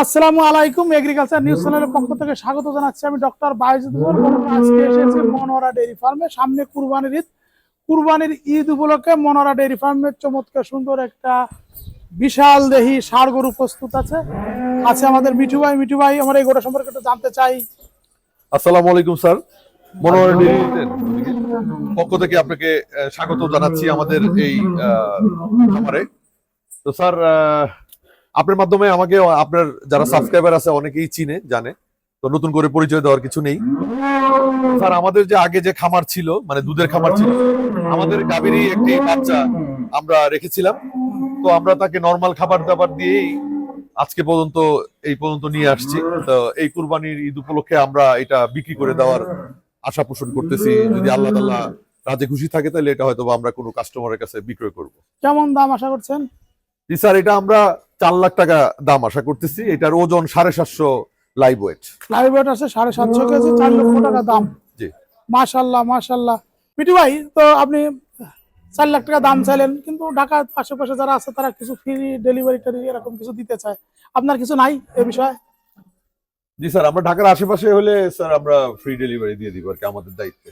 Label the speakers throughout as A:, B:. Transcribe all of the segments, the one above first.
A: আসসালামু আলাইকুম agriculture news চ্যানেলের পক্ষ থেকে স্বাগত জানাচ্ছি আমি ডক্টর বাইজুদ্দুল আজকে এসেছি মনোরা ডেইরি ফার্মে সামনে কুরবানির ঈদ। কুরবানির ঈদ উপলক্ষে মনোরা ডেইরি ফার্মের চমৎকার সুন্দর একটা বিশাল দেহি ষাড় গরু প্রস্তুত আছে। আছে আমাদের মিঠু ভাই। মিঠু ভাই, আমার এই গোটা সম্পর্কে একটু জানতে চাই।
B: আসসালামু আলাইকুম, স্যার। ডেইরির পক্ষ থেকে আপনাকে স্বাগত জানাচ্ছি আমাদের এই খামারে। তো, স্যার আপনার মাধ্যমে আমাকে আপনার যারা সাবস্ক্রাইবার আছে অনেকেই চিনে জানে। তো নতুন করে পরিচয় দেওয়ার কিছু নেই। স্যার আমাদের যে আগে যে খামার ছিল মানে দুধের খামার ছিল আমাদের গাভীরই একটি বাচ্চা আমরা রেখেছিলাম। তো আমরা তাকে নর্মাল খাবার দাবার দিয়েই আজকে পর্যন্ত এই পর্যন্ত নিয়ে আসছি। তো এই কুরবানির ঈদ উপলক্ষে আমরা এটা বিক্রি করে দেওয়ার আশা পোষণ করতেছি। যদি আল্লাহ তাল্লাহ রাজে খুশি থাকে তাহলে এটা হয়তো বা আমরা কোনো কাস্টমারের কাছে বিক্রয় করব।
A: কেমন দাম আশা করছেন?
B: জি স্যার এটা আমরা চার লাখ টাকা দাম আশা করতেছি। এটার ওজন সাড়ে সাতশো লাইভ ওয়েট
A: লাইভ ওয়েট আছে সাড়ে সাতশো কেজি চার লক্ষ টাকা দাম।
B: জি।
A: মাশাল্লাহ মাশাল্লাহ। মিঠু ভাই তো আপনি চার লাখ টাকা দাম চাইলেন কিন্তু ঢাকার আশেপাশে যারা আছে তারা কিছু ফ্রি ডেলিভারি টেলিভারি এরকম কিছু দিতে চায়। আপনার কিছু নাই এ বিষয়ে?
B: জি স্যার আমরা ঢাকার আশেপাশে হলে স্যার আমরা ফ্রি ডেলিভারি দিয়ে দিব আর কি আমাদের দায়িত্বে।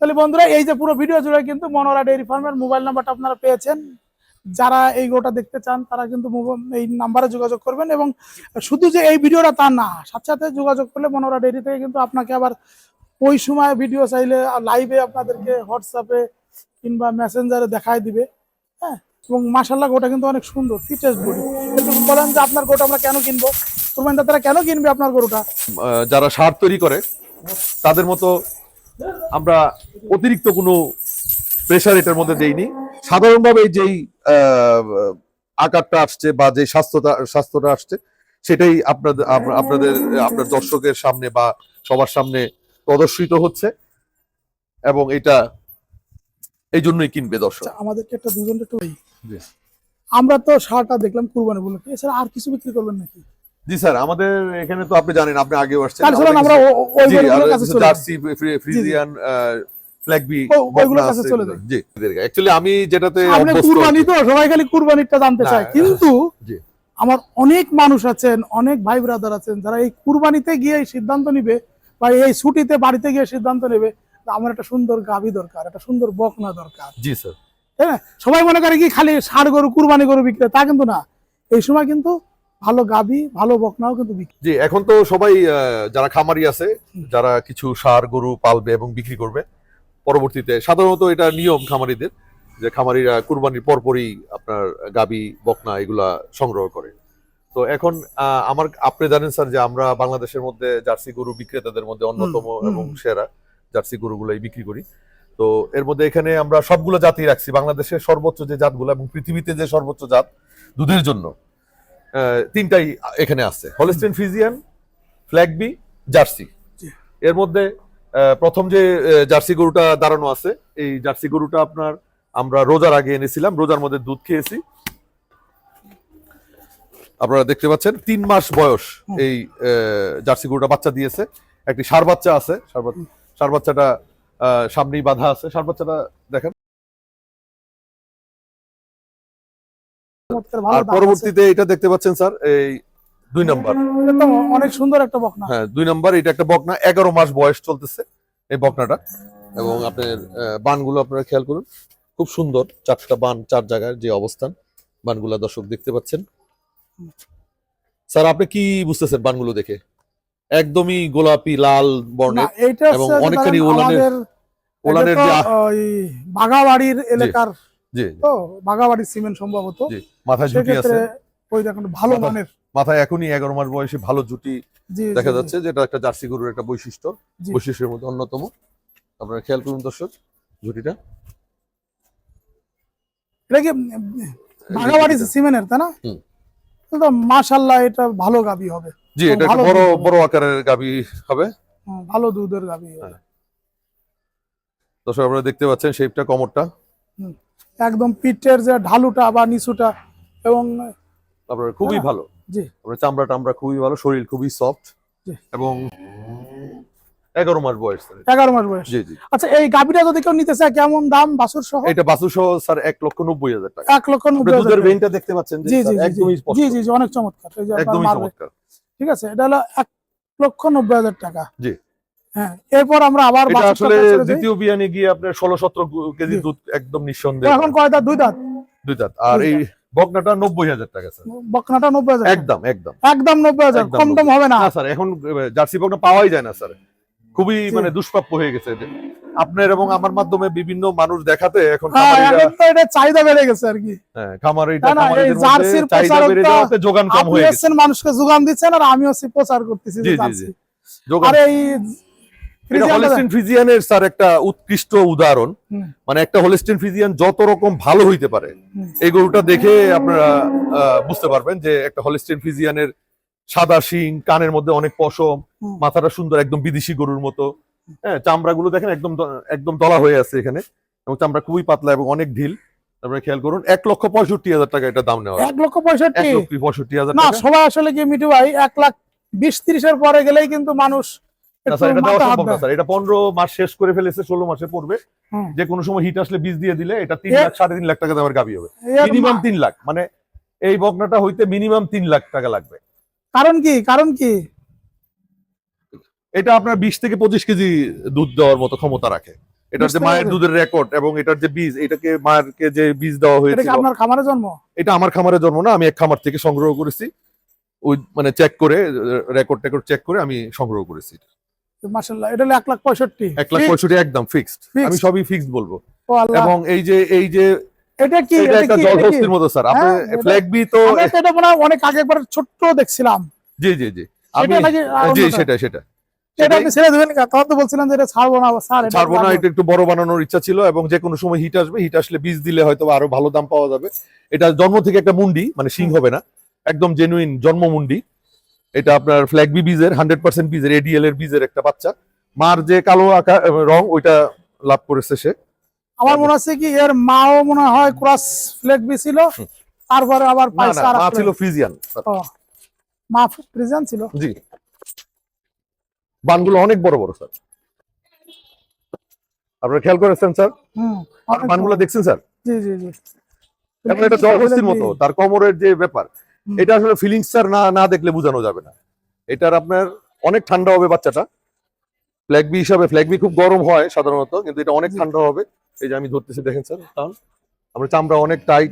A: তাহলে বন্ধুরা এই যে পুরো ভিডিও জুড়ে কিন্তু মনোরা ডেয়ারি ফার্মের মোবাইল নাম্বারটা আপনারা পেয়েছেন। যারা এই গোটা দেখতে চান, তারা কিন্তু এই নাম্বারে যোগাযোগ করবেন এবং শুধু যে এই ভিডিওটা তা না, সাথে সাথে যোগাযোগ করলে মনোরা ডেয়ারি থেকে কিন্তু আপনাকে আবার ওই সময় ভিডিও চাইলে লাইভে আপনাদেরকে হোয়াটসঅ্যাপে কিংবা মেসেঞ্জারে দেখায় দিবে হ্যাঁ? এবং মাসাল্লাহ গোটা কিন্তু অনেক সুন্দর ফিটেস্ট বডি কিন্তু বলেন যে আপনার গোটা আমরা কেন কিনবো? কুরবানিটা তারা কেন কিনবে আপনার গরুটা?
B: যারা সার তৈরি করে, তাদের মতো আমরা অতিরিক্ত কোনো প্রেশার এটার মধ্যে দেইনি। সাধারণভাবে যেই আকারটা আসছে বা যে স্বাস্থ্যটা স্বাস্থ্যটা আসছে সেটাই আপনাদের আপনাদের আপনার দর্শকের সামনে বা সবার সামনে প্রদর্শিত হচ্ছে এবং এটা এই জন্যই কিনবে দর্শক।
A: আচ্ছা, আমাদেরকে একটা দুজনটা একটু। আমরা তো সারটা দেখলাম কুরবানি বলে এছাড়া আর কিছু বিক্রি করবেন নাকি?
B: জি স্যার আমাদের এখানে তো আপনি জানেন আপনি আগেও আসছেন
A: তাহলে আমরা।
B: জার্সি ফ্রিজিয়ান ফ্ল্যাগবি
A: ও- ওইগুলোর কাছে চলে যাই।
B: জি অ্যাকচুয়ালি আমি যেটাতে
A: আপনি কুরবানি তো সবাই খালি কুরবানিটা জানতে চায়। কিন্তু আমার অনেক মানুষ আছেন অনেক ভাই ব্রাদার আছেন যারা এই কুরবানিতে গিয়ে সিদ্ধান্ত নিবে বা এই ছুটিতে বাড়িতে গিয়ে সিদ্ধান্ত নেবে আমার একটা সুন্দর গাভী দরকার একটা সুন্দর বকনা দরকার।
B: জি স্যার
A: না? সবাই মনে করে কি খালি ষাড় গরু কুরবানি গরু বিক্রি তা কিন্তু না। এই সময় কিন্তু ভালো গাভী ভালো বকনাও কিন্তু বিক্রি।
B: জি এখন তো সবাই যারা খামারি আছে যারা কিছু সার গরু পালবে এবং বিক্রি করবে পরবর্তীতে সাধারণত এটা নিয়ম খামারিদের যে খামারিরা কুরবানির পরপরই আপনার গাবি বকনা এগুলা সংগ্রহ করে। তো এখন আমার আপনি জানেন স্যার যে আমরা বাংলাদেশের মধ্যে জার্সি গরু বিক্রেতাদের মধ্যে অন্যতম এবং সেরা জার্সি গরুগুলাই বিক্রি করি। তো এর মধ্যে এখানে আমরা সবগুলো জাতি রাখছি বাংলাদেশের সর্বোচ্চ যে জাতগুলো এবং পৃথিবীতে যে সর্বোচ্চ জাত দুধের জন্য তিনটাই এখানে আছে। হলিস্টিন ফিজিয়ান ফ্ল্যাগবি জার্সি। এর মধ্যে প্রথম যে জার্সি গরুটা দাঁড়ানো আছে এই জার্সি গরুটা আপনার আমরা রোজার আগে এনেছিলাম রোজার মধ্যে দুধ খেয়েছি। আপনারা দেখতে পাচ্ছেন তিন মাস বয়স এই জার্সি গরুটা বাচ্চা দিয়েছে। একটি সার বাচ্চা আছে সার বাচ্চাটা আহ, সামনেই বাঁধা আছে। সার বাচ্চাটা দেখেন। আর পরবর্তীতে এটা দেখতে পাচ্ছেন স্যার এই দুই নাম্বার।
A: এটা অনেক সুন্দর একটা বকনা।
B: হ্যাঁ দুই নাম্বার এটা একটা বকনা। এগারো মাস বয়স চলতেছে এই বকনাটা। এবং আপনার বানগুলো আপনারা খেয়াল করুন খুব সুন্দর। চারটা বান চার জায়গায় যে অবস্থান বানগুলা দর্শক দেখতে পাচ্ছেন। স্যার আপনি কি বুঝতেছেন বানগুলো দেখে? একদমই গোলাপি লাল বর্ণের এবং অনেকখানি ওলানের- ওলানের
A: বাগাবাড়ির এলাকার
B: জি
A: তো বাগাবাড়ির সিমেন্ট সম্ভবত।
B: মাথায় জুটি আছে।
A: ওই দেখুন ভালো
B: মাথা-
A: মানের
B: মাথায় এখনই এগারো মাস বয়সে ভালো জুটি দেখা যাচ্ছে যেটা একটা জার্সি গরুর একটা বৈশিষ্ট্য। বৈশিষ্ট্যের মধ্যে অন্যতম। আপনারা খেয়াল করুন দর্শক জুটিটা।
A: এটা কি তাই না? ভালো গাবি হবে।
B: জি এটা একটা বড় বড় আকারের গাবি হবে।
A: ভালো দুধের গাবি হবে।
B: হ্যাঁ। দর্শক আপনারা দেখতে পাচ্ছেন শেপটা কমরটা।
A: একদম পিঠের যে ঢালুটা বা নিচুটা এবং
B: আপনার খুবই
A: হ্যাঁ।
B: ভালো। আপনার চামড়া টামড়া খুবই ভালো শরীর খুবই সফট এবং এগারো মাস বয়স
A: এগারো মাস বয়স।
B: জি জি।
A: আচ্ছা এই গাভিটা যদি কেউ নিতে চায় কেমন দাম বাছুর সহ?
B: এটা বাসু সহ স্যার এক লক্ষ নব্বই হাজার টাকা।
A: এক লক্ষ নব্বই
B: দুধের ভেনটা দেখতে পাচ্ছেন
A: জি জি
B: একদমই
A: জি। জি জি অনেক চমৎকার।
B: একদমই চমৎকার।
A: ঠিক আছে এটা হলো এক লক্ষ নব্বই হাজার টাকা।
B: জি।
A: হ্যাঁ এরপর আমরা আবার
B: আসলে দ্বিতীয় বিয়ানে গিয়ে আপনার ষোলো সতেরো কেজি দুধ একদম নিঃসন্দেহ
A: এখন কয় দাঁত? দুই দাঁত।
B: দুই দাঁত। আর এই বকনাটা নব্বই হাজার টাকা স্যার।
A: বকনাটা নব্বই হাজার
B: একদম একদম।
A: একদম নব্বই হাজার কম টম হবে না?
B: স্যার এখন জার্সি বকনা পাওয়াই যায় না স্যার। খুবই মানে দুষ্প্রাপ্য হয়ে গেছে আপনার এবং আমার মাধ্যমে বিভিন্ন মানুষ দেখাতে এখন
A: হ্যাঁ এটা চাহিদা বেড়ে গেছে আর কি।
B: হ্যাঁ, মধ্যে
A: জার্সির
B: যাওয়াতে যোগান কম হয়ে গেছে।
A: মানুষকে যোগান দিচ্ছেন আর আমি হচ্ছে প্রচার করতেছি জার্সি। আর এই
B: এটা হলিস্টিন ফ্রিজিয়ানের স্যার একটা উৎকৃষ্ট উদাহরণ। মানে একটা হলিস্টিন ফ্রিজিয়ান যত রকম ভালো হইতে পারে এই গরুটা দেখে আপনারা বুঝতে পারবেন যে একটা হলিস্টিন ফ্রিজিয়ানের সাদা শিং কানের মধ্যে অনেক পশম মাথাটা সুন্দর একদম বিদেশি গরুর মতো। হ্যাঁ চামড়া গুলো দেখেন একদম একদম দলা হয়ে আছে এখানে। এবং চামড়া খুবই পাতলা এবং অনেক ঢিল। তারপরে খেয়াল করুন এক লক্ষ পঁয়ষট্টি হাজার টাকা এটা দাম নেওয়া।
A: এক লক্ষ পঁয়ষট্টি?
B: এক পঁয়ষট্টি হাজার
A: না সবাই আসলে কি মিঠু ভাই এক লাখ বিশ ত্রিশের পরে গেলেই কিন্তু মানুষ
B: স্যার এটা দেওয়া সম্ভব না স্যার। এটা পনেরো মাস শেষ করে ফেলেছে ষোলো মাসে পড়বে। যে কোনো সময় হিট আসলে বীজ দিয়ে দিলে এটা তিন লাখ সাড়ে তিন লাখ টাকা দেওয়ার গাবি হবে। মিনিমাম
A: মা-
B: তিন লাখ। মানে এই বকনাটা হইতে মিনিমাম তিন লাখ টাকা লাগবে।
A: কারণ কি? কারণ কি?
B: এটা আপনার বিশ থেকে পঁচিশ কেজি দুধ দেওয়ার মতো ক্ষমতা রাখে। এটার
A: 20
B: যে মায়ের দুধের রেকর্ড এবং এটার যে বীজ এটাকে মায়েরকে যে বীজ দেওয়া
A: এটা কি আপনার খামারে জন্ম?
B: এটা আমার খামারের জন্ম না আমি এক খামার থেকে সংগ্রহ করেছি। ওই মানে চেক করে রেকর্ড টেকর্ড চেক করে আমি সংগ্রহ করেছি।
A: মাসাল্লাহ এটা হলো এক লাখ পঁয়ষট্টি।
B: এক লাখ পঁয়ষট্টি একদম ফিক্সড আমি সবই ফিক্সড বলব। এবং এই যে এই যে
A: এটা কি
B: এটা একটা জলহস্তির মতো স্যার। আপনি ফ্ল্যাগ বি তো
A: এটা মনে অনেক আগে একবার ছোট্ট দেখছিলাম।
B: জি জি জি। আমি জি? সেটা সেটা।
A: এটা আপনি ছেড়ে দেবেন? তখন তো বলছিলেন যে এটা ছাড়বো না স্যার
B: ছাড়বো না এটা একটু বড় বানানোর ইচ্ছা ছিল এবং যে কোনো সময় হিট আসবে হিট আসলে বীজ দিলে হয়তো আরও ভালো দাম পাওয়া যাবে। এটা জন্ম থেকে একটা মুন্ডি মানে শিং হবে না। একদম জেনুইন জন্ম মুন্ডি এটা আপনার ফ্ল্যাগ বি বীজের হান্ড্রেড পার্সেন্ট বীজের এডিএল এর বীজের একটা বাচ্চা। মার যে কালো আঁকা রং ওইটা লাভ করেছে সে।
A: আমার মনে হচ্ছে কি এর মাও মনে হয় ক্রস ফ্ল্যাগ বি ছিল তারপরে আবার
B: মা ছিল ফ্রিজিয়ান
A: মা প্রেজেন্ট ছিল?
B: জি। বানগুলো অনেক বড় বড় স্যার আপনারা খেয়াল করেছেন স্যার বানগুলো দেখছেন স্যার
A: জি জি জি।
B: এখন এটা জলহস্তির মতো তার কোমরের যে ব্যাপার। এটা আসলে ফিলিংস স্যার না না দেখলে বোঝানো যাবে না। এটার আপনার অনেক ঠান্ডা হবে বাচ্চাটা। ফ্ল্যাগবি হিসাবে ফ্ল্যাগবি খুব গরম হয় সাধারণত কিন্তু এটা অনেক ঠান্ডা হবে। এই যে আমি ধরতেছি দেখেন স্যার তাহলে আমরা চামড়া অনেক টাইট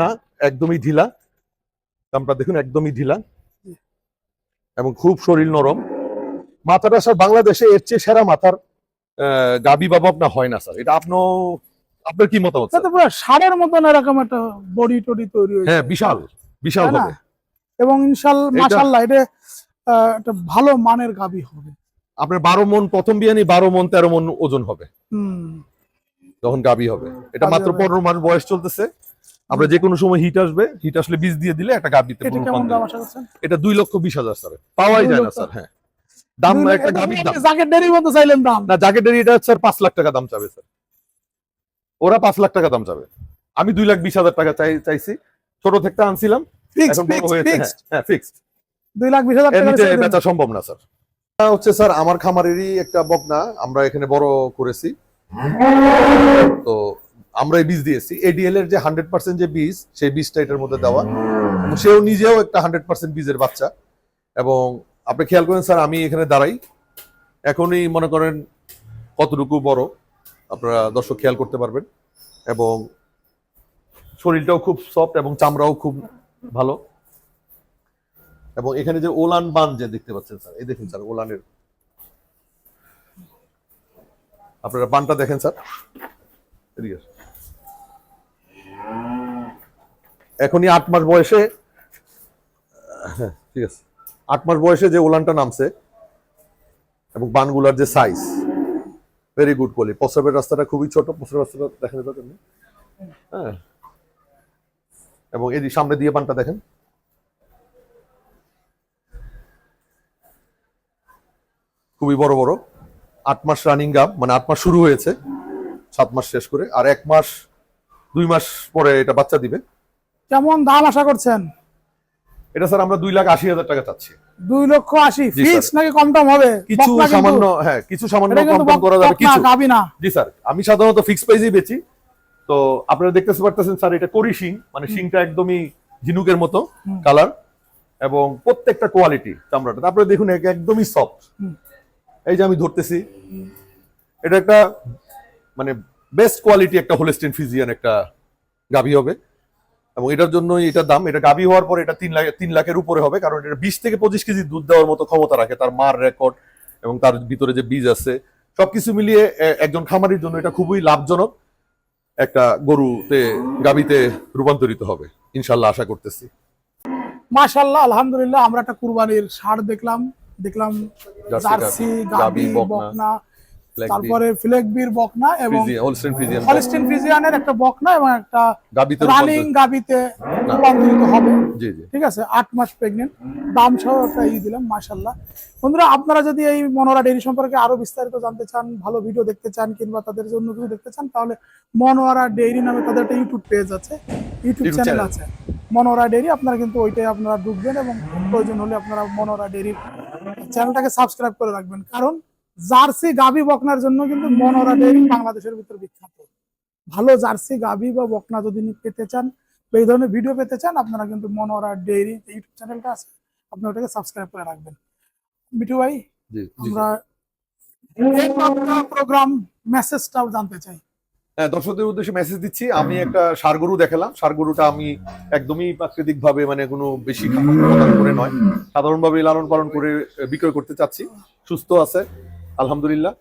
B: না একদমই ঢিলা। চামড়া দেখুন একদমই ঢিলা। এবং খুব শরীর নরম। মাথাটা স্যার বাংলাদেশে এর চেয়ে সেরা মাথার আহ, গাবি বাবা আপনার হয় না স্যার এটা আপনার আপনার কি মতামত
A: সারের মতন এরকম একটা বডি টডি তৈরি
B: হ্যাঁ বিশাল। বিশাল হবে।
A: এবং ইনশাল
B: এটা-
A: মাশাল্লাহ এটা একটা ভালো মানের গাবি হবে।
B: আপনার বারো মন প্রথম বিয়ানি বারো মন তেরো মন ওজন হবে। যখন গাবি হবে। এটা মাত্র পনেরো মাস বয়স চলতেছে। আমরা যে কোনো সময় হিট আসবে হিট আসলে বীজ দিয়ে দিলে একটা গাবিতে
A: এটা
B: দুই লক্ষ বিশ হাজার স্যার পাওয়াই যায় না স্যার হ্যাঁ। দাম একটা গাবির দাম।
A: জাকেট ডেরির মতো চাইলেন দাম।
B: না জ্যাকেটের এটা স্যার পাঁচ লাখ টাকা দাম চাবে স্যার ওরা পাঁচ লাখ টাকা দাম চাবে। আমি দুই লাখ বিশ হাজার টাকা চাই চাইছি। ছোট থেকে আনছিলাম। এখন বড় হয়েছে। হ্যাঁ, হ্যাঁ ফিক্সড
A: দুই লাখ হাজার টাকা।
B: বেচা সম্ভব না স্যার। হচ্ছে স্যার আমার খামারেরই একটা বকনা। আমরা এখানে বড় করেছি। তো আমরা এই বীজ দিয়েছি। এডিএল এর যে হান্ড্রেড পার্সেন্ট যে বীজ সেই বীজটা এটার মধ্যে দেওয়া। সেও নিজেও একটা হান্ড্রেড পার্সেন্ট বীজের বাচ্চা। এবং আপনি খেয়াল করেন স্যার আমি এখানে দাঁড়াই। এখনই মনে করেন কতটুকু বড়। আপনারা দর্শক খেয়াল করতে পারবেন। এবং শরীরটাও খুব সফট এবং চামড়াও খুব ভালো। এবং এখানে যে ওলান বান যে দেখতে পাচ্ছেন স্যার, এই দেখুন স্যার, ওলানের। আপনারা বানটা দেখেন স্যার। এখনই আট মাস বয়সে, ঠিক আছে, আট মাস বয়সে যে ওলানটা নামছে এবং বানগুলার যে সাইজ ভেরি গুড কোয়ালিটি প্রস্রাবের রাস্তাটা খুবই ছোট, প্রস্রাবের রাস্তাটা দরকার নেই হ্যাঁ। এবং এদিকে সামনে দিয়ে বানটা দেখেন। খুবই বড় বড়। আট মাস রানিং গাব মানে আট মাস শুরু হয়েছে সাত মাস শেষ করে আর এক মাস দুই মাস পরে এটা বাচ্চা দিবে।
A: কেমন দাম আশা করছেন?
B: এটা স্যার আমরা দুই লাখ আশি হাজার টাকা চাচ্ছি।
A: দুই লক্ষ আশি। ফিক্স নাকি কম টম হবে
B: কিছু সামান্য হ্যাঁ কিছু সামান্য কম করা যাবে কিছু।
A: না।
B: জি স্যার। আমি সাধারণত ফিক্স প্রাইসেই বেচি তো আপনারা দেখতে পারতেছেন স্যার এটা করি শিং মানে শিংটা একদমই ঝিনুকের মতো কালার এবং প্রত্যেকটা কোয়ালিটি চামড়াটা। তারপরে দেখুন একদমই সফট এই যে আমি ধরতেছি এটা একটা মানে বেস্ট কোয়ালিটি একটা হোলেস্টিন ফিজিয়ান একটা গাভী হবে। এবং এটার জন্য এটার দাম এটা গাভী হওয়ার পর এটা তিন লাখ তিন লাখের উপরে হবে কারণ এটা বিশ থেকে পঁচিশ কেজি দুধ দেওয়ার মতো ক্ষমতা রাখে তার মার রেকর্ড এবং তার ভিতরে যে বীজ আছে সবকিছু মিলিয়ে একজন খামারির জন্য এটা খুবই লাভজনক। একটা গরুতে গাবিতে রূপান্তরিত হবে। ইনশাল্লাহ আশা করতেছি।
A: মাশাল্লাহ আলহামদুলিল্লাহ আমরা একটা কুরবানির সার দেখলাম। দেখলাম
B: জার্সি
A: গাবি
B: বকনা,
A: তারপরে ফ্লেকবির বকনা এবং
B: হোলস্টেন ফ্রিজিয়ান
A: হলিস্টিন ফ্রিজিয়ানের একটা বকনা এবং একটা রানিং গাবিতে রূপান্তরিত হবে।
B: জি জি।
A: ঠিক আছে? আট মাস প্রেগনেন্ট দাম সহ একটা ই দিলাম মাশাল্লাহ বন্ধুরা আপনারা যদি এই মনোরা ডেরি সম্পর্কে আরও বিস্তারিত জানতে চান ভালো ভিডিও দেখতে চান কিংবা তাদের জন্য কিছু দেখতে চান তাহলে মনোয়ারা ডেইরি নামে তাদের একটা ইউটিউব পেজ আছে। ইউটিউব চ্যানেল আছে। মনোরা ডেইরি আপনারা কিন্তু ওইটাই আপনারা ঢুকবেন এবং প্রয়োজন হলে আপনারা মনোরা ডেইরির চ্যানেলটাকে সাবস্ক্রাইব করে রাখবেন। কারণ জার্সি গাভী বকনার জন্য কিন্তু মনোরা ডেইরি বাংলাদেশের ভিতর বিখ্যাত। ভালো জার্সি গাভী বা বকনা যদি পেতে চান বা এই ধরনের ভিডিও পেতে চান আপনারা কিন্তু মনোরা ডেইরি ইউটিউব চ্যানেলটা আছে আপনি ওটাকে সাবস্ক্রাইব করে রাখবেন। মিঠু ভাই আমরা প্রোগ্রাম মেসেজটাও জানতে চাই।
B: হ্যাঁ দর্শকদের উদ্দেশ্যে মেসেজ দিচ্ছি। আমি একটা সারগরু দেখালাম। সারগরুটা আমি একদমই প্রাকৃতিক ভাবে মানে কোনো বেশি করে নয়। সাধারণভাবে লালন পালন করে বিক্রয় করতে চাচ্ছি। সুস্থ আছে। আলহামদুলিল্লাহ।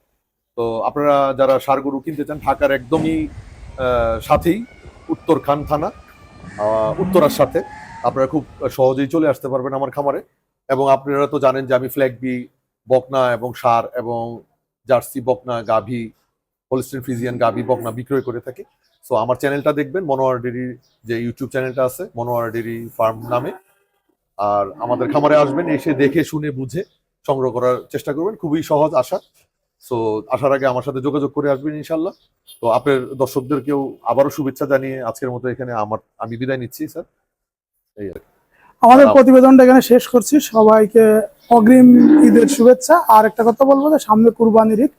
B: তো আপনারা যারা সারগরু কিনতে চান, ঢাকার একদমই সাথেই উত্তর খান থানা উত্তরার সাথে। আপনারা খুব সহজেই চলে আসতে পারবেন আমার খামারে। এবং আপনারা তো জানেন যে আমি ফ্ল্যাগবি বকনা এবং সার এবং জার্সি, বকনা, গাভী হোলস্টেন ফিজিয়ান গাভী, বকনা বিক্রয় করে থাকি। সো আমার চ্যানেলটা দেখবেন, মনোয়ার ডেরি যে ইউটিউব চ্যানেলটা আছে, মনোয়ার ডেরি ফার্ম নামে। আর আমাদের খামারে আসবেন, এসে দেখে, শুনে, বুঝে সংগ্রহ করার চেষ্টা করবেন। খুবই সহজ আশা। সো আসার আগে আমার সাথে যোগাযোগ করে আসবেন ইনশাল্লাহ তো আপনার দর্শকদেরকেও আবারও শুভেচ্ছা জানিয়ে আজকের মতো এখানে আমার আমি বিদায় নিচ্ছি স্যার। এই আর
A: আমাদের প্রতিবেদনটা এখানে শেষ করছি। সবাইকে অগ্রিম ঈদের শুভেচ্ছা। আর একটা কথা বলব যে সামনে কুরবানির ঈদ।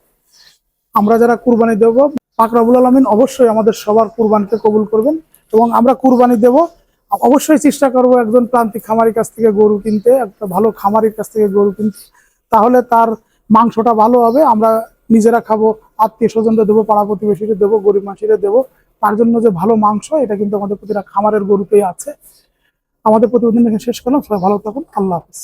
A: আমরা যারা কুরবানি দেব পাকরাবুল আলমিন অবশ্যই আমাদের সবার কুরবানকে কবুল করবেন। এবং আমরা কুরবানি দেব অবশ্যই চেষ্টা করব একজন প্রান্তিক খামারির কাছ থেকে গরু কিনতে, একটা ভালো খামারির কাছ থেকে গরু কিনতে। তাহলে তার মাংসটা ভালো হবে, আমরা নিজেরা খাব, আত্মীয় স্বজনরা দেবো, পাড়া প্রতিবেশীরা দেবো, গরিব মানুষেরা দেবো। তার জন্য যে ভালো মাংস, এটা কিন্তু আমাদের প্রতিটা খামারের গরুতেই আছে। আমাদের প্রতিবেদন শেষ করলাম, সবাই ভালো থাকুন, আল্লাহ হাফিজ।